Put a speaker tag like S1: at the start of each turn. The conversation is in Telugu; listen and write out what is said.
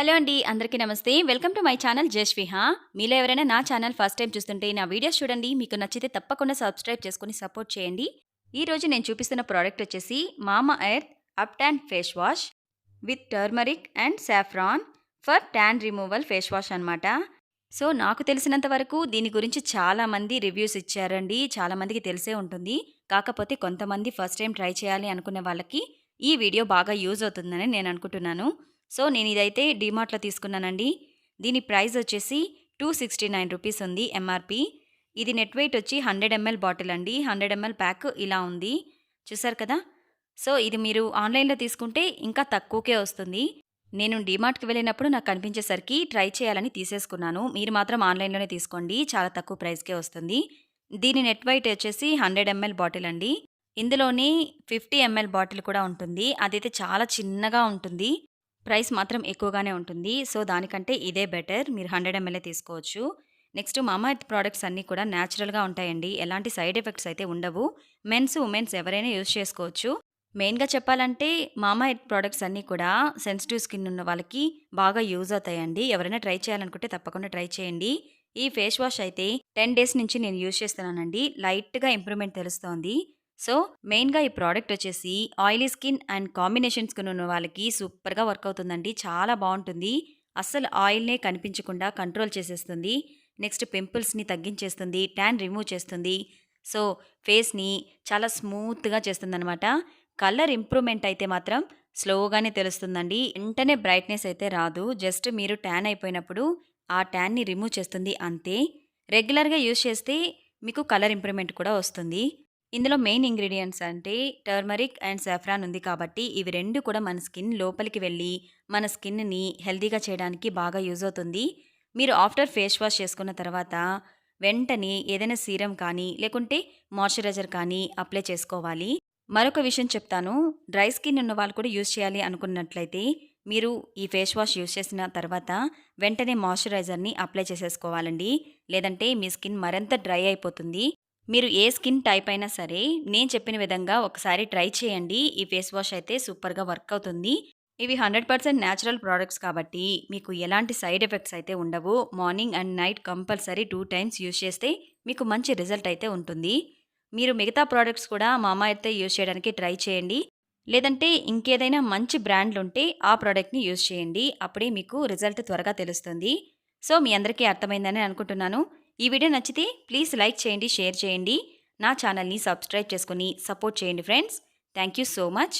S1: హలో అండి అందరికీ నమస్తే. Welcome to my channel Jasviha మీలో ఎవరైనా నా ఛానల్ ఫస్ట్ టైం చూస్తుంటే నా వీడియోస్ చూడండి మీకు నచ్చితే తప్పకుండా సబ్స్క్రైబ్ చేసుకుని సపోర్ట్ చేయండి. ఈ రోజు నేను చూపిస్తున్న ప్రోడక్ట్ వచ్చేసి Mamaearth up tan face wash with turmeric and saffron for tan removal face wash అనమాట సో నాకు తెలిసినంత వరకు దీని గురించి చాలామంది రివ్యూస్ ఇచ్చారండి. చాలామందికి తెలిసే ఉంటుంది. కాకపోతే కొంతమంది ఫస్ట్ టైం ట్రై చేయాలి అనుకునే వాళ్ళకి ఈ వీడియో బాగా యూజ్ అవుతుందని నేను అనుకుంటున్నాను. సో నేను ఇదైతే డిమార్ట్లో తీసుకున్నానండి. దీని ప్రైస్ వచ్చేసి టూ సిక్స్టీ నైన్ రూపీస్ ఉంది ఎంఆర్పి ఇది నెట్ వెయిట్ వచ్చి హండ్రెడ్ ఎంఎల్ బాటిల్ అండి హండ్రెడ్ ఎంఎల్ ప్యాక్ ఇలా ఉంది. చూసారు కదా? సో ఇది మీరు ఆన్లైన్లో తీసుకుంటే ఇంకా తక్కువకే వస్తుంది. నేను డిమార్ట్కి వెళ్ళినప్పుడు నాకు కనిపించేసరికి ట్రై చేయాలని తీసేసుకున్నాను. మీరు మాత్రం ఆన్లైన్లోనే తీసుకోండి. చాలా తక్కువ ప్రైస్కే వస్తుంది. దీని నెట్ వైట్ వచ్చేసి హండ్రెడ్ ఎంఎల్ బాటిల్ అండి ఇందులోని ఫిఫ్టీ ఎంఎల్ బాటిల్ కూడా ఉంటుంది. అదైతే చాలా చిన్నగా ఉంటుంది. ప్రైస్ మాత్రం ఎక్కువగానే ఉంటుంది. సో దానికంటే ఇదే బెటర్. మీరు హండ్రెడ్ ఎంఎల్ఏ తీసుకోవచ్చు. నెక్స్ట్ మామా ఎర్త్ ప్రోడక్ట్స్ అన్నీ కూడా న్యాచురల్గా ఉంటాయండి. ఎలాంటి సైడ్ ఎఫెక్ట్స్ అయితే ఉండవు. మెన్స్ ఉమెన్స్ ఎవరైనా యూజ్ చేసుకోవచ్చు. మెయిన్గా చెప్పాలంటే మామా ఎర్త్ ప్రోడక్ట్స్ అన్నీ కూడా సెన్సిటివ్ స్కిన్ ఉన్న వాళ్ళకి బాగా యూజ్ అవుతాయండి. ఎవరైనా ట్రై చేయాలనుకుంటే తప్పకుండా ట్రై చేయండి. ఈ ఫేస్ వాష్ అయితే టెన్ డేస్ నుంచి నేను యూజ్ చేస్తున్నానండి. లైట్గా ఇంప్రూవ్మెంట్ తెలుస్తోంది. సో మెయిన్గా ఈ ప్రోడక్ట్ వచ్చేసి ఆయిలీ స్కిన్ అండ్ కాంబినేషన్స్ ఉన్న వాళ్ళకి సూపర్గా వర్క్ అవుతుందండి. చాలా బాగుంటుంది. అస్సలు ఆయిల్నే కనిపించకుండా కంట్రోల్ చేసేస్తుంది. నెక్స్ట్ పింపుల్స్ని తగ్గించేస్తుంది. ట్యాన్ రిమూవ్ చేస్తుంది. సో ఫేస్ని చాలా స్మూత్గా చేస్తుందన్నమాట. కలర్ ఇంప్రూవ్మెంట్ అయితే మాత్రం స్లోగానే తెలుస్తుందండి. వెంటనే బ్రైట్నెస్ అయితే రాదు. జస్ట్ మీరు ట్యాన్ అయిపోయినప్పుడు ఆ ట్యాన్ని రిమూవ్ చేస్తుంది అంతే. రెగ్యులర్గా యూజ్ చేస్తే మీకు కలర్ ఇంప్రూవ్మెంట్ కూడా వస్తుంది. ఇందులో మెయిన్ ఇంగ్రీడియంట్స్ అంటే టర్మరిక్ అండ్ సాఫ్రాన్ ఉంది కాబట్టి ఇవి రెండు కూడా మన స్కిన్ లోపలికి వెళ్ళి మన స్కిన్ని హెల్దీగా చేయడానికి బాగా యూజ్ అవుతుంది. మీరు ఆఫ్టర్ ఫేస్ వాష్ చేసుకున్న తర్వాత వెంటనే ఏదైనా సీరం కానీ లేకుంటే మాయిశ్చరైజర్ కానీ అప్లై చేసుకోవాలి. మరొక విషయం చెప్తాను. డ్రై స్కిన్ ఉన్న వాళ్ళు కూడా యూజ్ చేయాలి అనుకున్నట్లయితే మీరు ఈ ఫేస్ వాష్ యూజ్ చేసిన తర్వాత వెంటనే మాయిశ్చరైజర్ని అప్లై చేసేసుకోవాలండి. లేదంటే మీ స్కిన్ మరింత డ్రై అయిపోతుంది. మీరు ఏ స్కిన్ టైప్ అయినా సరే నేను చెప్పిన విధంగా ఒకసారి ట్రై చేయండి. ఈ ఫేస్ వాష్ అయితే సూపర్గా వర్క్ అవుతుంది. ఇవి హండ్రెడ్ పర్సెంట్ న్యాచురల్ ప్రోడక్ట్స్ కాబట్టి మీకు ఎలాంటి సైడ్ ఎఫెక్ట్స్ అయితే ఉండవు. Morning and night compulsory two times use చేస్తే మీకు మంచి రిజల్ట్ అయితే ఉంటుంది. మీరు మిగతా ప్రోడక్ట్స్ కూడా మామా అయితే యూజ్ చేయడానికి ట్రై చేయండి. లేదంటే ఇంకేదైనా మంచి బ్రాండ్లు ఉంటే ఆ ప్రోడక్ట్ని యూజ్ చేయండి. అప్పుడే మీకు రిజల్ట్ త్వరగా తెలుస్తుంది. సో మీ అందరికీ అర్థమైందని అనుకుంటున్నాను. ఈ వీడియో నచ్చితే ప్లీజ్ లైక్ చేయండి షేర్ చేయండి. నా ఛానల్ని సబ్స్క్రైబ్ చేసుకుని సపోర్ట్ చేయండి friends. Thank you so much.